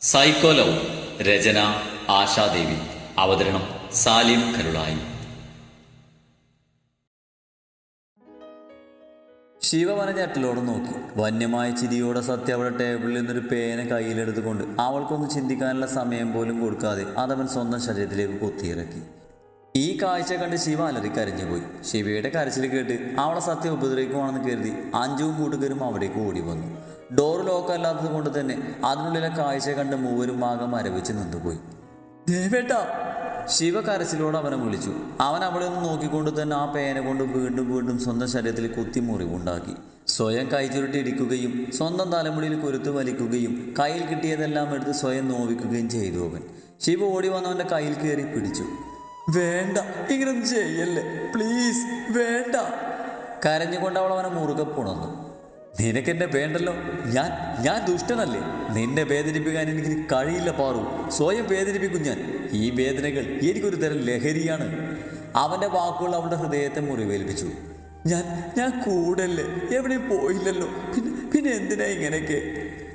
സൈക്കോലവ് രചന ആശാദേവി. അവതരണം സാലിം കരുളായി. ശിവ ഞെട്ടലോട് നോക്കി. വന്യമായ ചിരിയോടെ സത്യ അവളുടെ ടേബിളിൽ നിന്നൊരു പേന കയ്യിലെടുത്തുകൊണ്ട് അവൾക്കൊന്ന് ചിന്തിക്കാനുള്ള സമയം പോലും കൊടുക്കാതെ അതവൻ സ്വന്തം ശരീരത്തിലേക്ക് കുത്തിയിറക്കി. ഈ കാഴ്ച കണ്ട് ശിവ അലറി കരഞ്ഞുപോയി ശിവയുടെ കരച്ചിൽ കേട്ട് അവളെ സത്യം ഉപദ്രവിക്കുവാണെന്ന് കരുതി അഞ്ചും കൂട്ടുകാരും അവിടേക്ക് ഓടി വന്നു ഡോർ ലോക്ക് അല്ലാത്തത് കൊണ്ട് തന്നെ അതിനുള്ളിലെ കാഴ്ച കണ്ട് മൂവരും ആകെ മരവിച്ച് നിന്നുപോയി. ദേവേട്ട ശിവ കരച്ചിലോട് അവനെ വിളിച്ചു. അവൻ അവിടെ നിന്ന് നോക്കിക്കൊണ്ട് തന്നെ ആ പേന കൊണ്ട് വീണ്ടും വീണ്ടും സ്വന്തം ശരീരത്തിൽ കുത്തി മുറിവുണ്ടാക്കി. സ്വയം കൈ ചുരുട്ടി ഇടിക്കുകയും സ്വന്തം തലമുടിയിൽ കുരുത്ത് വലിക്കുകയും കയ്യിൽ കിട്ടിയതെല്ലാം എടുത്ത് സ്വയം നോവിക്കുകയും ചെയ്തു അവൻ. ശിവ ഓടി വന്നവന്റെ കയ്യിൽ കയറി പിടിച്ചു. വേണ്ട ഇങ്ങനെ ചെയ്യല്ലേ? പ്ലീസ് വേണ്ട. കരഞ്ഞുകൊണ്ട് അവൾ അവനെ മുറുകെ പുണർന്നു. നിനക്കെന്നെ വേണ്ടല്ലോ. ഞാൻ ഞാൻ ദുഷ്ടനല്ലേ? നിന്നെ വേദനിപ്പിക്കാൻ എനിക്ക് കഴിയില്ല പാറു. സ്വയം വേദനിപ്പിക്കും ഞാൻ. ഈ വേദനകൾ എനിക്കൊരു തരം ലഹരിയാണ്. അവന്റെ വാക്കുകൾ അവളുടെ ഹൃദയത്തെ മുറിവേൽപ്പിച്ചു. ഞാൻ ഞാൻ കൂടല്ലേ? എവിടെയും പോയില്ലല്ലോ. പിന്നെ പിന്നെ എന്തിനാ ഇങ്ങനെയൊക്കെ?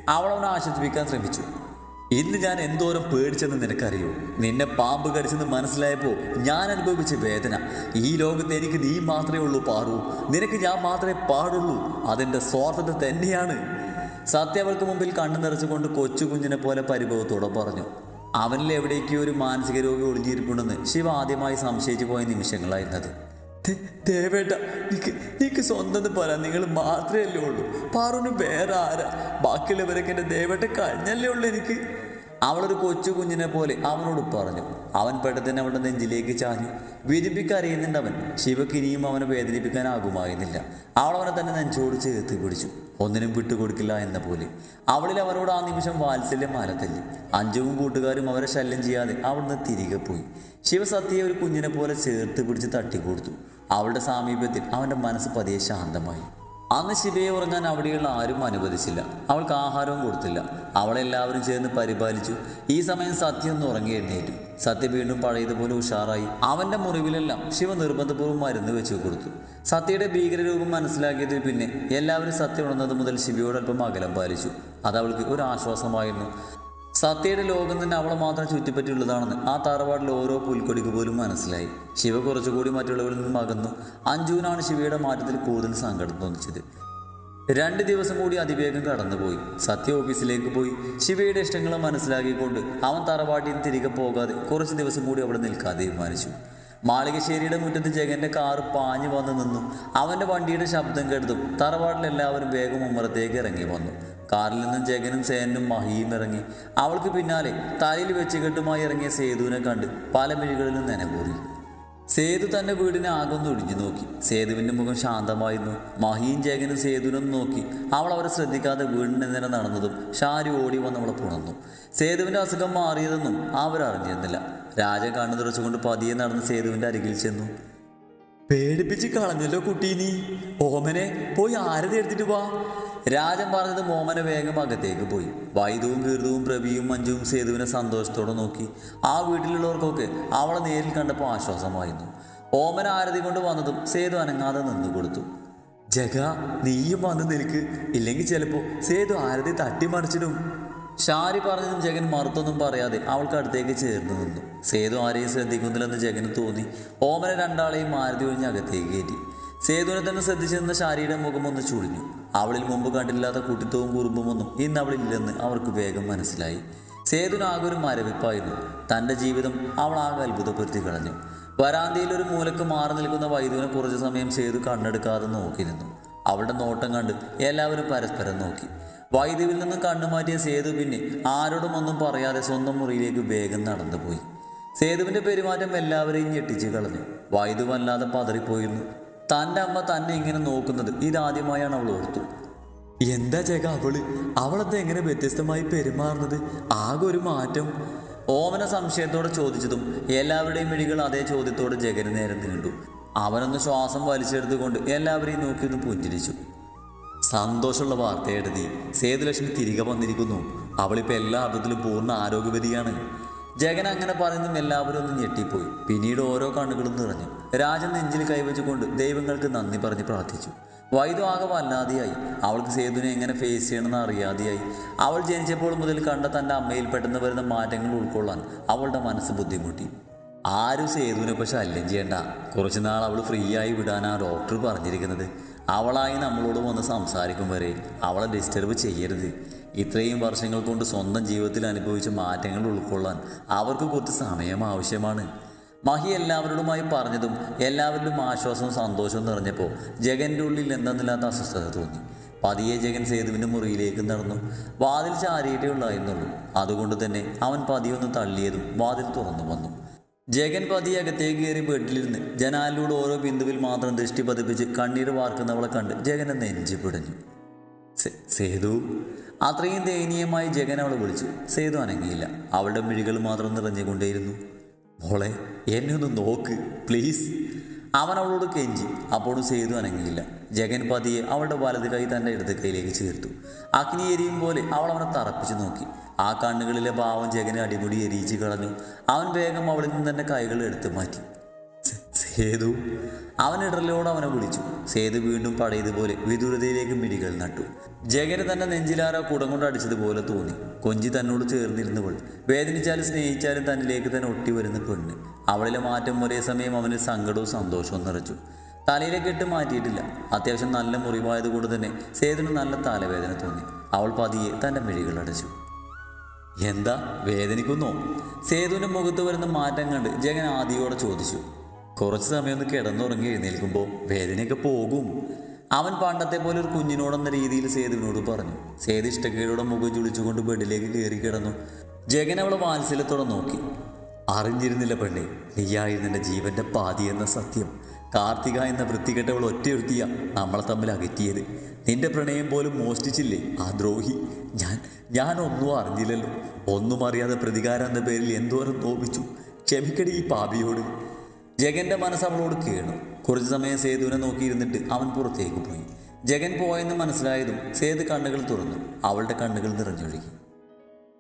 അവളവനെ ആശ്വസിപ്പിക്കാൻ ശ്രമിച്ചു. ഇന്ന് ഞാൻ എന്തോരം പേടിച്ചെന്ന് നിനക്കറിയോ? നിന്നെ പാമ്പ് കടിച്ചെന്ന് മനസ്സിലായപ്പോൾ ഞാൻ അനുഭവിച്ച വേദന. ഈ ലോകത്ത് എനിക്ക് നീ മാത്രമേ ഉള്ളൂ പാറു. നിനക്ക് ഞാൻ മാത്രമേ പാടുള്ളൂ. അതെന്റെ സ്വാർത്ഥത തന്നെയാണ്. സത്യ അവൾക്ക് മുമ്പിൽ കണ്ണു നിറച്ചുകൊണ്ട് കൊച്ചു കുഞ്ഞിനെ പോലെ പരിഭവത്തോടെ പറഞ്ഞു. അവനിൽ എവിടേക്കോ ഒരു മാനസിക രോഗി ഒളിഞ്ഞിരിപ്പുണ്ടെന്ന് ശിവ ആദ്യമായി സംശയിച്ചു പോയ നിമിഷങ്ങളായിരുന്നത്. ദേവേട്ട നിക്ക് നിക്ക് സ്വന്തം പറ നിങ്ങൾ മാത്രമല്ലേ ഉള്ളൂ. പാറുന് വേറെ ആരാ? ബാക്കിയുള്ളവരൊക്കെ എന്റെ ദേവേട്ട കഴിഞ്ഞല്ലേ ഉള്ളൂ എനിക്ക്. അവളൊരു കൊച്ചു കുഞ്ഞിനെ പോലെ അവനോട് പറഞ്ഞു. അവൻ പെട്ടെന്ന് അവളുടെ നെഞ്ചിലേക്ക് ചാഞ്ഞു. വിരിപ്പിക്കറിയുന്നുണ്ട് അവൻ ശിവക്ക് ഇനിയും അവനെ വേദനിപ്പിക്കാനാകുമായിരുന്നില്ല. അവൾ അവനെ തന്നെ നെഞ്ചോട് ചേർത്ത് പിടിച്ചു. ഒന്നിനും വിട്ടുകൊടുക്കില്ല എന്ന പോലെ. അവളിൽ അവനോട് ആ നിമിഷം വാത്സല്യം മാനത്തല്ലി അഞ്ചുവും കൂട്ടുകാരും അവരെ ശല്യം ചെയ്യാതെ അവിടുന്ന് തിരികെ പോയി. ശിവസത്യയെ ഒരു കുഞ്ഞിനെ പോലെ ചേർത്ത് പിടിച്ച് തട്ടിക്കൊടുത്തു. അവളുടെ സാമീപ്യത്തിൽ അവന്റെ മനസ്സ് പതിയെ ശാന്തമായി. അന്ന് ശിവയെ ഉറങ്ങാൻ അവിടെയുള്ള ആരും അനുവദിച്ചില്ല. അവൾക്ക് ആഹാരവും കൊടുത്തില്ല. അവളെല്ലാവരും ചേർന്ന് പരിപാലിച്ചു. ഈ സമയം സത്യം ഒന്ന് ഉറങ്ങി എഴുന്നേറ്റു. സത്യ വീണ്ടും പഴയതുപോലെ ഉഷാറായി. അവന്റെ മുറിവിലെല്ലാം ശിവ നിർബന്ധപൂർവം മരുന്ന് വെച്ചു കൊടുത്തു. സത്യയുടെ ഭീകരരൂപം മനസ്സിലാക്കിയതിൽ പിന്നെ എല്ലാവരും സത്യം ഉണർന്നത് മുതൽ ശിവയോടൊപ്പം അകലം പാലിച്ചു. അത് അവൾക്ക് ഒരു ആശ്വാസമായിരുന്നു. സത്യയുടെ ലോകം തന്നെ അവളെ മാത്രം ചുറ്റിപ്പറ്റിയുള്ളതാണെന്ന് ആ തറവാട്ടിൽ ഓരോ പുൽക്കൊടിക്ക് പോലും മനസ്സിലായി. ശിവ കുറച്ചുകൂടി മറ്റുള്ളവരിൽ നിന്നും അകന്നു. അഞ്ജുവിനാണ് ശിവയുടെ മാറ്റത്തിൽ കൂടുതൽ സങ്കടം തോന്നിച്ചത്. രണ്ട് ദിവസം കൂടി അതിവേഗം കടന്നുപോയി. സത്യ ഓഫീസിലേക്ക് പോയി. ശിവയുടെ ഇഷ്ടങ്ങൾ മനസ്സിലാക്കിക്കൊണ്ട് അവൻ തറവാട്ടിൽ തിരികെ പോകാതെ കുറച്ച് ദിവസം കൂടി അവിടെ നിൽക്കാൻ തീരുമാനിച്ചു. മാളികശ്ശേരിയുടെ മുറ്റത്ത് ജഗന്റെ കാർ പാഞ്ഞു വന്നു നിന്നു. അവന്റെ വണ്ടിയുടെ ശബ്ദം കേട്ടതും തറവാട്ടിൽ എല്ലാവരും വേഗം ഉമ്മറത്തേക്ക് ഇറങ്ങി വന്നു. കാറിൽ നിന്നും ജഗനും സേനും മഹിയും ഇറങ്ങി. അവൾക്ക് പിന്നാലെ തലയിൽ വെച്ച് കെട്ടുമായി ഇറങ്ങിയ സേതുവിനെ കണ്ട് പല മിഴികളിലും നനകൂറി. സേതു തന്റെ വീടിനെ ആകൊന്ന് ഒഴിഞ്ഞു നോക്കി. സേതുവിന്റെ മുഖം ശാന്തമായിരുന്നു. മഹിയും ജഗനും സേതുവിനും നോക്കി. അവൾ അവരെ ശ്രദ്ധിക്കാതെ വീടിന്റെ നേരെ നടന്നതും ഷാരി ഓടി വന്ന് അവളെ പുണർന്നു സേതുവിന്റെ അസുഖം മാറിയതെന്നും അവരറിഞ്ഞിരുന്നില്ല രാജ കണ്ണു തുറച്ചുകൊണ്ട് പതിയെ നടന്ന് സേതുവിന്റെ അരികിൽ ചെന്നു. പേടിപ്പിച്ച് കളഞ്ഞല്ലോ കുട്ടി നീ. ഓമനെ പോയി ആരതി എടുത്തിട്ട് വാ. രാജൻ പറഞ്ഞത് മോമന വേഗം അകത്തേക്ക് പോയി. വൈദവും കീർതവും പ്രവിയും മഞ്ജുവും സേതുവിനെ സന്തോഷത്തോടെ നോക്കി. ആ വീട്ടിലുള്ളവർക്കൊക്കെ അവളെ നേരിൽ കണ്ടപ്പോൾ ആശ്വാസമായിരുന്നു. ഓമന ആരതി കൊണ്ട് വന്നതും സേതു അനങ്ങാതെ നിന്നു കൊടുത്തു. ജഗ നീയും വന്ന് നിൽക്ക്. ഇല്ലെങ്കിൽ ചിലപ്പോൾ സേതു ആരതി തട്ടിമറിച്ചിടും ഷാരി പറഞ്ഞതും ജഗൻ മറുത്തൊന്നും പറയാതെ അവൾക്ക് അടുത്തേക്ക് ചേർന്ന് നിന്നു. സേതു ആരെയും ശ്രദ്ധിക്കുന്നില്ലെന്ന് ജഗന് തോന്നി. ഓമന രണ്ടാളെയും ആരതി ഒഴിഞ്ഞ് അകത്തേക്ക് കയറ്റി. സേതുവിനെ തന്നെ ശ്രദ്ധിച്ചിരുന്ന ശാരിയുടെ ഒന്ന് ചൂടിഞ്ഞു. അവളിൽ മുമ്പ് കണ്ടില്ലാത്ത കുട്ടിത്തവും കുറുമ്പുമൊന്നും ഇന്ന് അവളില്ലെന്ന് അവർക്ക് വേഗം മനസ്സിലായി. സേതുനാകെ ഒരു മരവിപ്പായിരുന്നു. തന്റെ ജീവിതം അവൾ ആകെ അത്ഭുതപ്പെടുത്തി കളഞ്ഞു. വരാന്തയിൽ ഒരു മൂലക്ക് മാറി നിൽക്കുന്ന വൈദ്യുവിനെ കുറച്ച് സമയം സേതു കണ്ണെടുക്കാതെ നോക്കിയിരുന്നു. അവളുടെ നോട്ടം കണ്ട് എല്ലാവരും പരസ്പരം നോക്കി. വൈദ്യുവിൽ നിന്ന് കണ്ണുമാറ്റിയ സേതു പിന്നെ ആരോടും ഒന്നും പറയാതെ സ്വന്തം മുറിയിലേക്ക് വേഗം നടന്നുപോയി. സേതുവിന്റെ പെരുമാറ്റം എല്ലാവരെയും ഞെട്ടിച്ച് കളഞ്ഞു. വൈദ്യു വല്ലാതെ പതറിപ്പോയിരുന്നു. തന്റെ അമ്മ തന്നെ ഇങ്ങനെ നോക്കുന്നത് ഇതാദ്യമായാണ് അവൾ ഓർത്തു എന്താ ചേക്ക അവൾ? അവളത് എങ്ങനെ വ്യത്യസ്തമായി പെരുമാറുന്നത്? ആകെ ഒരു മാറ്റം. ഓമന സംശയത്തോടെ ചോദിച്ചതും എല്ലാവരുടെയും മിഴികൾ അതേ ചോദ്യത്തോടെ ജഗന് നേരെ നീണ്ടു. അവനൊന്ന് ശ്വാസം വലിച്ചെടുത്തുകൊണ്ട് എല്ലാവരെയും നോക്കി ഒന്ന് പുഞ്ചിരിച്ചു. സന്തോഷമുള്ള വാർത്തയെടുത്തി സേതുലക്ഷ്മി തിരികെ വന്നിരിക്കുന്നു. അവളിപ്പോൾ എല്ലാ അർത്ഥത്തിലും പൂർണ ആരോഗ്യവതിയാണ്. ജഗൻ അങ്ങനെ പറയുന്നതും എല്ലാവരും ഒന്ന് ഞെട്ടിപ്പോയി. പിന്നീട് ഓരോ കണ്ണുകളും നിറഞ്ഞു. രാജൻ നെഞ്ചിൽ കൈവച്ചുകൊണ്ട് ദൈവങ്ങൾക്ക് നന്ദി പറഞ്ഞ് പ്രാർത്ഥിച്ചു. വൈദു ആകെ വല്ലാതെയായി. അവൾക്ക് സേതുവിനെ എങ്ങനെ ഫേസ് ചെയ്യണമെന്ന് അറിയാതെയായി. അവൾ ജനിച്ചപ്പോൾ മുതൽ കണ്ട തന്റെ അമ്മയിൽ പെട്ടെന്ന് വരുന്ന മാറ്റങ്ങൾ ഉൾക്കൊള്ളാൻ അവളുടെ മനസ്സ് ബുദ്ധിമുട്ടി. ആരും സേതുവിനെ പക്ഷെ ശല്യം ചെയ്യണ്ട. കുറച്ചുനാൾ അവൾ ഫ്രീ ആയി വിടാനാ ഡോക്ടർ പറഞ്ഞിരിക്കുന്നത്. അവളായി നമ്മളോട് വന്ന് സംസാരിക്കും വരെ. അവളെ ഡിസ്റ്റർബ് ചെയ്യരുത്. ഇത്രയും വർഷങ്ങൾ കൊണ്ട് സ്വന്തം ജീവിതത്തിൽ അനുഭവിച്ച മാറ്റങ്ങൾ ഉൾക്കൊള്ളാൻ അവർക്ക് കുറച്ച് സമയം ആവശ്യമാണ്. മഹി എല്ലാവരോടുമായി പറഞ്ഞതും എല്ലാവരിലും ആശ്വാസവും സന്തോഷവും നിറഞ്ഞപ്പോൾ ജഗന്റെ ഉള്ളിൽ എന്തെന്നില്ലാത്ത അസ്വസ്ഥത തോന്നി. പതിയെ ജഗൻ സേതുവിന്റെ മുറിയിലേക്ക് നടന്നു. വാതിൽ ചാരിയിട്ടേ ഉള്ളായിരുന്നുള്ളൂ. അതുകൊണ്ട് തന്നെ അവൻ പതിയൊന്ന് തള്ളിയതും വാതിൽ തുറന്നു വന്നു. ജഗൻ പതിയെ അകത്തേക്ക് കയറി ബെഡിലിരുന്ന് ജനാലിലൂടെ ഓരോ ബിന്ദുവിൽ മാത്രം ദൃഷ്ടി പതിപ്പിച്ച് കണ്ണീർ വാർക്കുന്നവളെ കണ്ട് ജഗൻ നെഞ്ചി പിടഞ്ഞു. സേ- സേതു അത്രയും ദയനീയമായി ജഗൻ അവളെ വിളിച്ചു സേതു അനങ്ങിയില്ല. അവളുടെ മിഴികൾ മാത്രം നിറഞ്ഞുകൊണ്ടേയിരുന്നു. മോളെ എന്നെ ഒന്ന് നോക്ക് പ്ലീസ്. അവൻ അവളോട് കെഞ്ചി അപ്പോഴും സേതു അനങ്ങിയില്ല. ജഗൻ പതിയെ അവളുടെ വലത് കൈ തന്റെ ഇടത് കൈയിലേക്ക് ചേർത്തു. അഗ്നി എരിയും പോലെ അവൾ അവനെ തറപ്പിച്ചു നോക്കി. ആ കണ്ണുകളിലെ ഭാവം ജഗനെ അടിമുടി എരിയിച്ച് കളഞ്ഞു. അവൻ വേഗം അവളിൽ നിന്ന് തന്നെ കൈകൾ എടുത്തു മാറ്റി. സേതു അവനിടറിലൂടെ അവനെ വിളിച്ചു. സേതു വീണ്ടും പടയതുപോലെ വിദൂരതയിലേക്ക് മിടികൾ നട്ടു. ജഗന് തന്റെ നെഞ്ചിലാരോ കുടം കൊണ്ട് അടിച്ചതുപോലെ തോന്നി. കൊഞ്ചി തന്നോട് ചേർന്നിരുന്നവൾ വേദനിച്ചാലും സ്നേഹിച്ചാലും തന്നിലേക്ക് തന്നെ ഒട്ടി വരുന്ന പെണ്ണ്. അവളിലെ മാറ്റം ഒരേ സമയം അവന് സങ്കടവും സന്തോഷവും നിറച്ചു. തലയിലെ കെട്ട് മാറ്റിയിട്ടില്ല. അത്യാവശ്യം നല്ല മുറിവായതുകൊണ്ട് തന്നെ സേതുവിന് നല്ല തലവേദന തോന്നി. അവൾ പതിയെ തന്റെ മിഴികൾ അടച്ചു. എന്താ? വേദനിക്കുന്നോ? സേതുവിന്റെ മുഖത്ത് വരുന്ന മാറ്റം കണ്ട് ജഗൻ ആദിയോടെ ചോദിച്ചു. കുറച്ച് സമയം ഒന്ന് കിടന്നുറങ്ങി എഴുന്നേൽക്കുമ്പോൾ വേദനയൊക്കെ പോകും. അവൻ പണ്ടത്തെ പോലെ ഒരു കുഞ്ഞിനോടെന്ന രീതിയിൽ സേതുവിനോട് പറഞ്ഞു. സേതു ഇഷ്ടക്കേടോടെ മുഖം ചുളിച്ചുകൊണ്ട് ബെഡിലേക്ക് കയറി കിടന്നു. ജഗൻ അവളെ വാത്സല്യത്തോടെ നോക്കി. അറിഞ്ഞിരുന്നില്ല പെണ്ണെ നീയായിരുന്നു എന്റെ ജീവന്റെ പാതി എന്ന സത്യം. കാർത്തിക എന്ന വൃത്തികെട്ടവൾ ഒറ്റയൊരുത്തിയ നമ്മളെ തമ്മിൽ അകറ്റിയത്. നിന്റെ പ്രണയം പോലും മോഷ്ടിച്ചില്ലേ ആ ദ്രോഹി? ഞാൻ ഞാൻ ഒന്നും അറിഞ്ഞില്ലല്ലോ. ഒന്നും അറിയാതെ പ്രതികാരം എന്ന പേരിൽ എന്തോരം തോപിച്ചു ക്ഷമിക്കടി ഈ പാപിയോട്. ജഗന്റെ മനസ്സ് അവളോട് കേണു. കുറച്ചു സമയം സേതുവിനെ നോക്കിയിരുന്നിട്ട് അവൻ പുറത്തേക്ക് പോയി. ജഗൻ പോയെന്ന് മനസ്സിലായതും സേതു കണ്ണുകൾ തുറന്നു. അവളുടെ കണ്ണുകൾ നിറഞ്ഞൊഴുകി.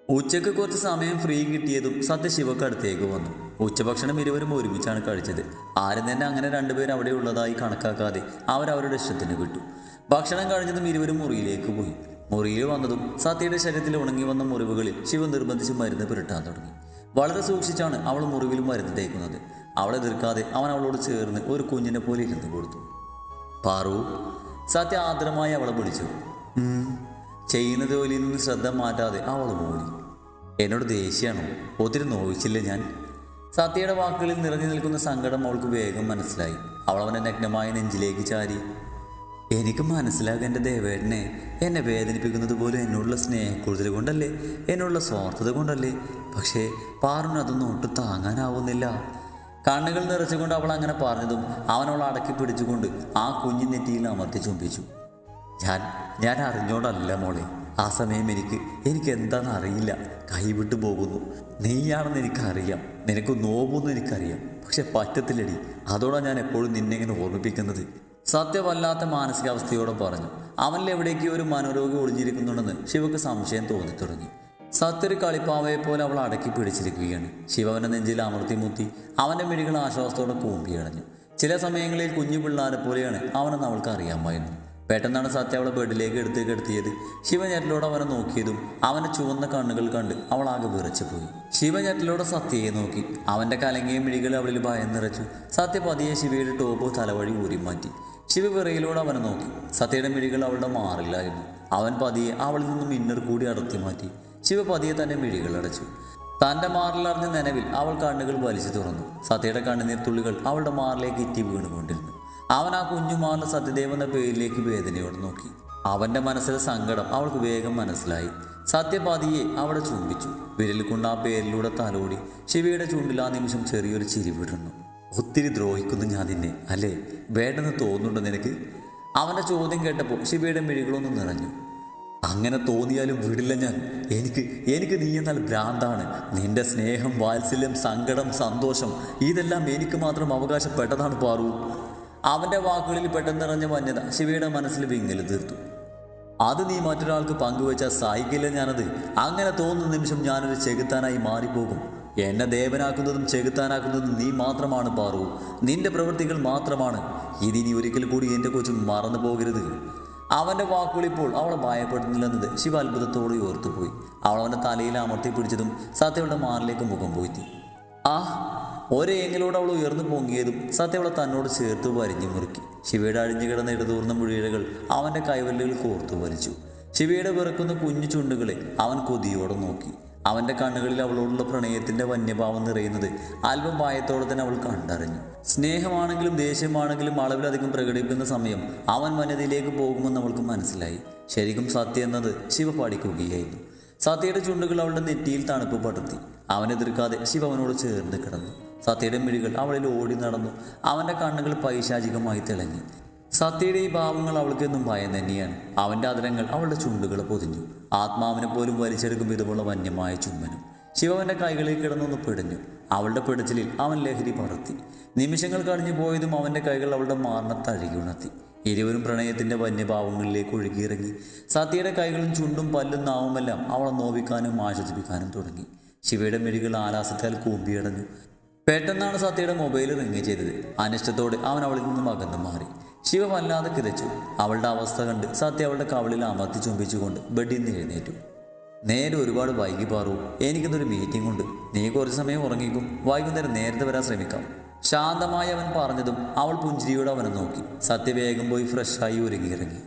ഉച്ചയ്ക്ക് കുറച്ച് സമയം ഫ്രീ കിട്ടിയതും സത്യശിവക്ക് അടുത്തേക്ക് വന്നു. ഉച്ചഭക്ഷണം ഇരുവരും ഒരുമിച്ചാണ് കഴിച്ചത്. ആരും തന്നെ അങ്ങനെ രണ്ടുപേരും അവിടെ ഉള്ളതായി കണക്കാക്കാതെ അവരവരുടെ ഇഷ്ടത്തിന് വിട്ടു. ഭക്ഷണം കഴിഞ്ഞതും ഇരുവരും മുറിയിലേക്ക് പോയി. മുറിയിൽ വന്നതും സത്യയുടെ ശരീരത്തിൽ ഉണങ്ങി വന്ന മുറിവുകളിൽ ശിവ നിർബന്ധിച്ച് മരുന്ന് പുരട്ടാൻ തുടങ്ങി. വളരെ സൂക്ഷിച്ചാണ് അവൾ മുറിവിൽ മരുന്ന് തേക്കുന്നത്. അവളെ എതിർക്കാതെ അവൻ അവളോട് ചേർന്ന് ഒരു കുഞ്ഞിനെ പോലെ ഇരുന്ന് കൊടുത്തു. പാറു സത്യ ആദരമായി അവളെ വിളിച്ചു. ചെയ്യുന്ന ജോലിയിൽ നിന്ന് ശ്രദ്ധ മാറ്റാതെ അവൾ മൂടി. എന്നോട് ദേഷ്യമാണോ ഒത്തിരി നോവിച്ചില്ല ഞാൻ? സത്യയുടെ വാക്കുകളിൽ നിറഞ്ഞു നിൽക്കുന്ന സങ്കടം അവൾക്ക് വേഗം മനസ്സിലായി. അവൾ അവനെ നഗ്നമായ നെഞ്ചിലേക്ക് ചാരി. എനിക്ക് മനസ്സിലാകാൻ എന്റെ എന്നെ വേദനിപ്പിക്കുന്നത് പോലും എന്നോടുള്ള സ്നേഹക്കൂടുതൽ കൊണ്ടല്ലേ? എന്നോടുള്ള സ്വാർത്ഥത കൊണ്ടല്ലേ? പക്ഷേ പാറിന് അതൊന്നും ഒട്ടും താങ്ങാനാവുന്നില്ല. കണ്ണുകൾ നിറച്ചുകൊണ്ട് അവൾ അങ്ങനെ പറഞ്ഞതും അവനവൾ അടക്കി പിടിച്ചുകൊണ്ട് ആ കുഞ്ഞു നെറ്റിയിൽ അമർത്തി ചുംബിച്ചു. ഞാൻ ഞാൻ അറിഞ്ഞോണ്ടല്ല മോളെ. ആ സമയം എനിക്ക് എനിക്ക് എന്താണെന്ന് അറിയില്ല കൈവിട്ടു പോകുന്നു. നീയാണെന്ന് എനിക്കറിയാം. നിനക്ക് നോവെന്ന് എനിക്കറിയാം. പക്ഷെ പറ്റത്തില്ലടി. അതോടാണ് ഞാൻ എപ്പോഴും നിന്നെ ഇങ്ങനെ ഓർമ്മിപ്പിക്കുന്നത്. സത്യമല്ലാത്ത മാനസികാവസ്ഥയോടെ പറഞ്ഞു. അവനിൽ എവിടേക്ക് ഒരു മനോരോഗി ഒളിഞ്ഞിരിക്കുന്നുണ്ടെന്ന് ശിവക്ക് സംശയം തോന്നി തുടങ്ങി. സത്യൊരു കളിപ്പാവയെ പോലെ അവൾ അടക്കി പിടിച്ചിരിക്കുകയാണ്. ശിവവന്റെ നെഞ്ചിൽ അമർത്തി മുത്തി അവന്റെ മിഴികൾ ആശ്വാസത്തോടെ കൂമ്പിയടഞ്ഞു ചില സമയങ്ങളിൽ കുഞ്ഞു പിള്ളാരെ പോലെയാണ് അവനെന്ന് അവൾക്ക് അറിയാമായിരുന്നു. പെട്ടെന്നാണ് സത്യ അവളെ ബെഡിലേക്ക് എടുത്ത് കിടത്തിയത് ശിവഞെറ്റിലൂടെ അവനെ നോക്കിയതും അവന്റെ ചുവന്ന കണ്ണുകൾ കണ്ട് അവൾ ആകെ വിറച്ചു പോയി. ശിവഞെറ്റിലൂടെ സത്യയെ നോക്കി. അവന്റെ കലങ്ങിയ മിഴികൾ അവളിൽ ഭയം നിറച്ചു സത്യ പതിയെ ശിവയുടെ ടോപ്പ് തലവഴി ഊരി മാറ്റി ശിവ വിറയിലൂടെ അവനെ നോക്കി. സത്യയുടെ മിഴികൾ അവളുടെ മാറില്ലായിരുന്നു അവൻ പതിയെ അവളിൽ നിന്നും ഇന്നർ കൂടി അടർത്തി മാറ്റി. ശിവ പതിയെ തന്റെ മിഴികൾ അടച്ചു. തന്റെ മാറിലറിഞ്ഞ നനവിൽ അവൾ കണ്ണുകൾ വലിച്ചു തുറന്നു. സത്യയുടെ കണ്ണുനീർ തുള്ളികൾ അവളുടെ മാറിലേക്ക് ഇറ്റി വീണുകൊണ്ടിരുന്നു. അവൻ ആ കുഞ്ഞു മാറിലെ സത്യദേവ് എന്ന പേരിലേക്ക് വേദനയോട് നോക്കി. അവന്റെ മനസ്സിലെ സങ്കടം അവൾക്ക് വേഗം മനസ്സിലായി. സത്യപതിയെ അവിടെ ചുംബിച്ചു. വിരൽ കൊണ്ട് ആ പേരിലൂടെ തലോടി ശിവയുടെ ചുണ്ടിൽ ആ നിമിഷം ചെറിയൊരു ചിരി വിടുന്നു ഒത്തിരി ദ്രോഹിക്കുന്നു ഞാൻ നിന്നെ അല്ലേ? വേണ്ടെന്ന് തോന്നുന്നുണ്ടോ നിനക്ക്? അവന്റെ ചോദ്യം കേട്ടപ്പോൾ ശിവയുടെ മിഴികളൊന്നും നിറഞ്ഞു. അങ്ങനെ തോന്നിയാലും വിടില്ല ഞാൻ. എനിക്ക് എനിക്ക് നീ എന്നാൽ ഭ്രാന്താണ്. നിന്റെ സ്നേഹം വാത്സല്യം സങ്കടം സന്തോഷം ഇതെല്ലാം എനിക്ക് മാത്രം അവകാശപ്പെട്ടതാണ് പാറു. അവന്റെ വാക്കുകളിൽ പെട്ടെന്ന് നിറഞ്ഞ വന്യത ശിവയുടെ മനസ്സിൽ വിങ്ങൽ തീർത്തു. അത് നീ മറ്റൊരാൾക്ക് പങ്കുവെച്ചാൽ സഹിക്കില്ല ഞാനത്. അങ്ങനെ തോന്നുന്ന നിമിഷം ഞാനൊരു ചെകുത്താനായി മാറിപ്പോകും. എന്നെ ദേവനാക്കുന്നതും ചെകുത്താനാക്കുന്നതും നീ മാത്രമാണ് പാറു. നിന്റെ പ്രവൃത്തികൾ മാത്രമാണ്. ഇതിനി ഒരിക്കൽ കൂടി എന്റെ കൊച്ചു മറന്നു പോകരുത്. അവന്റെ വാക്കുകൾ ഇപ്പോൾ അവളെ ഭയപ്പെടുന്നില്ലെന്നത് ശിവ അത്ഭുതത്തോടെ ഓർത്തുപോയി. അവൾ അവന്റെ തലയിൽ അമർത്തി പിടിച്ചതും സത്യവളുടെ മാറിലേക്ക് മുഖം പോയി ആ ഒരേങ്ങിലൂടെ അവൾ ഉയർന്നു പൊങ്ങിയതും സത്യവളെ തന്നോട് ചേർത്ത് വരിഞ്ഞു മുറുക്കി. ശിവയുടെ അഴിഞ്ഞു കിടന്ന ഇടതൂർന്ന മുഴിയിഴകൾ അവന്റെ കൈവല്ലുകൾ കോർത്തു വലിച്ചു. ശിവയുടെ വിറക്കുന്ന കുഞ്ഞു ചുണ്ടുകളെ അവൻ കൊതിയോടെ നോക്കി. അവന്റെ കണ്ണുകളിൽ അവളോടുള്ള പ്രണയത്തിന്റെ വന്യഭാവം നിറയുന്നത് അല്പം പായത്തോടെ തന്നെ അവൾ കണ്ടറിഞ്ഞു. സ്നേഹമാണെങ്കിലും ദേഷ്യമാണെങ്കിലും അളവിലധികം പ്രകടിപ്പിക്കുന്ന സമയം അവൻ വനിതയിലേക്ക് പോകുമെന്ന് അവൾക്ക് മനസ്സിലായി. ശരിക്കും സത്യ എന്നത് ശിവ പഠിക്കുകയായിരുന്നു സത്യയുടെ ചുണ്ടുകൾ അവളുടെ നെറ്റിയിൽ തണുപ്പ് പടർത്തി. അവനെതിർക്കാതെ ശിവ അവനോട് ചേർന്ന് കിടന്നു. സത്യയുടെ മിഴികൾ അവളിൽ ഓടി നടന്നു. അവന്റെ കണ്ണുകൾ പൈശാചികമായി തിളങ്ങി. സത്യയുടെ ഈ ഭാവങ്ങൾ അവൾക്കെന്നും ഭയം തന്നെയാണ്. അവന്റെ അതിരങ്ങൾ അവളുടെ ചുണ്ടുകൾ പൊതിഞ്ഞു. ആത്മാവിനെ പോലും വലിച്ചെടുക്കും വിധമുള്ള വന്യമായ ചുമ്മനും ശിവന്റെ കൈകളിൽ കിടന്നൊന്ന് പിടഞ്ഞു. അവളുടെ പിടച്ചിലിൽ അവൻ ലഹരി പറത്തി. നിമിഷങ്ങൾ കഴിഞ്ഞു പോയതും അവന്റെ കൈകൾ അവളുടെ മാറിനെ തഴുകി ഉണർത്തി ഇരുവരും പ്രണയത്തിന്റെ വന്യഭാവങ്ങളിലേക്ക് ഒഴുകിയിറങ്ങി. സത്യയുടെ കൈകളും ചുണ്ടും പല്ലും നാവുമെല്ലാം അവളെ നോവിക്കാനും ആശ്വസിപ്പിക്കാനും തുടങ്ങി. ശിവയുടെ മെഴികൾ ആലാസത്താൽ കൂമ്പിയടഞ്ഞു. പെട്ടെന്നാണ് സത്യയുടെ മൊബൈൽ റിങ് ചെയ്തത്. അനിഷ്ടത്തോടെ അവൻ അവളിൽ നിന്നും അകന്നു മാറി. ശിവ വല്ലാതെ കിതച്ചു. അവളുടെ അവസ്ഥ കണ്ട് സത്യ അവളുടെ കവളിൽ അമർത്തി ചുംബിച്ചുകൊണ്ട് ബെഡിൽ നിന്ന് എഴുന്നേറ്റു. നേരെ ഒരുപാട് വൈകി പാറു. എനിക്കിന്നൊരു മീറ്റിംഗ് ഉണ്ട്. നീ കുറച്ച് സമയം ഉറങ്ങിക്കും. വൈകുന്നേരം നേരത്തെ വരാൻ ശ്രമിക്കാം. ശാന്തമായി അവൻ പറഞ്ഞതും അവൾ പുഞ്ചിരിയോടെ അവനെ നോക്കി. സത്യ വേഗം പോയി ഫ്രഷായി ഒരുങ്ങിയിറങ്ങി.